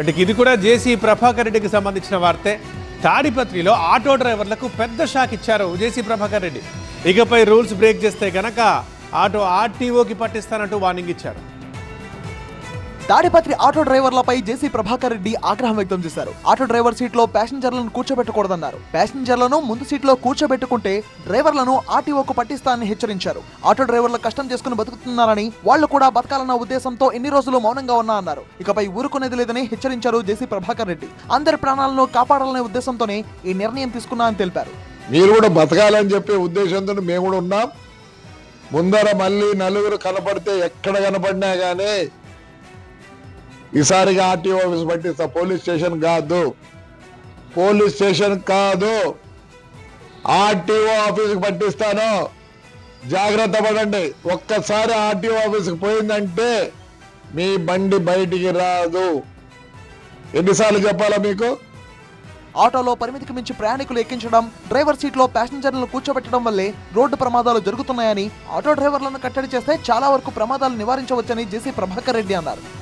అంటే ఇది కూడా జేసీ ప్రభాకర్ రెడ్డికి సంబంధించిన వార్తే. తాడిపత్రిలో ఆటో డ్రైవర్లకు పెద్ద షాక్ ఇచ్చారు జేసీ ప్రభాకర్ రెడ్డి. ఇకపై రూల్స్ బ్రేక్ చేస్తే గనక ఆటో ఆర్టీఓకి పట్టిస్తానంటూ వార్నింగ్ ఇచ్చారు. తాడిపత్రి ఆటో డ్రైవర్లపై జేసీ ప్రభాకర్ రెడ్డి ఆగ్రహం వ్యక్తం చేశారు. ఆటో డ్రైవర్ సీట్లో ప్యాసింజర్లను కూర్చోబెట్టకూడదన్నారు. ప్యాసింజర్లను ముందు సీట్లో కూర్చోబెట్టుకుంటే డ్రైవర్లను ఆర్టీఓకు పట్టిస్తానని హెచ్చరించారు. ఆటో డ్రైవర్లు కష్టం చేసుకుని బతుకుతున్నారని వాళ్ళు కూడా బతకాలన్న ఉద్దేశంతో ఎన్ని రోజులు మౌనంగా ఉన్నా అన్నారు. ఇకపై ఊరుకునేది లేదని హెచ్చరించారు జేసీ ప్రభాకర్ రెడ్డి. అందరి ప్రాణాలను కాపాడాలనే ఉద్దేశంతోనే ఈ నిర్ణయం తీసుకున్నా అని తెలిపారు. మీరు కూడా బతకాలని చెప్పే ఉద్దేశంతో మేము కూడా ఉన్నాం. ముందర మళ్ళీ నలుగురు కనపడితే ఎక్కడ కనపడినా కానీ ఈసారిగా ఆర్టీఓ ఆఫీస్ పట్టిస్తా పోలీస్ స్టేషన్ కాదు. పోలీస్ స్టేషన్ కాదు. ఆర్టీఓ ఆఫీస్కి పట్టిస్తాను. జాగ్రత్త పడండి. ఒక్కసారి ఆర్టీఓ ఆఫీస్కి పోయిందంటే మీ బండి బయటికి రాదు. ఎన్నిసార్లు చెప్పాలా మీకు? ఆటోలో పరిమితికి మించి ప్రయాణికులు ఎక్కించడం డ్రైవర్ సీట్లో ప్యాసింజర్లను కూర్చోబెట్టడం వల్లే రోడ్డు ప్రమాదాలు జరుగుతున్నాయని ఆటో డ్రైవర్లను కట్టడి చేస్తే చాలా వరకు ప్రమాదాలు నివారించవచ్చని జేసీ ప్రభాకర్ రెడ్డి అన్నారు.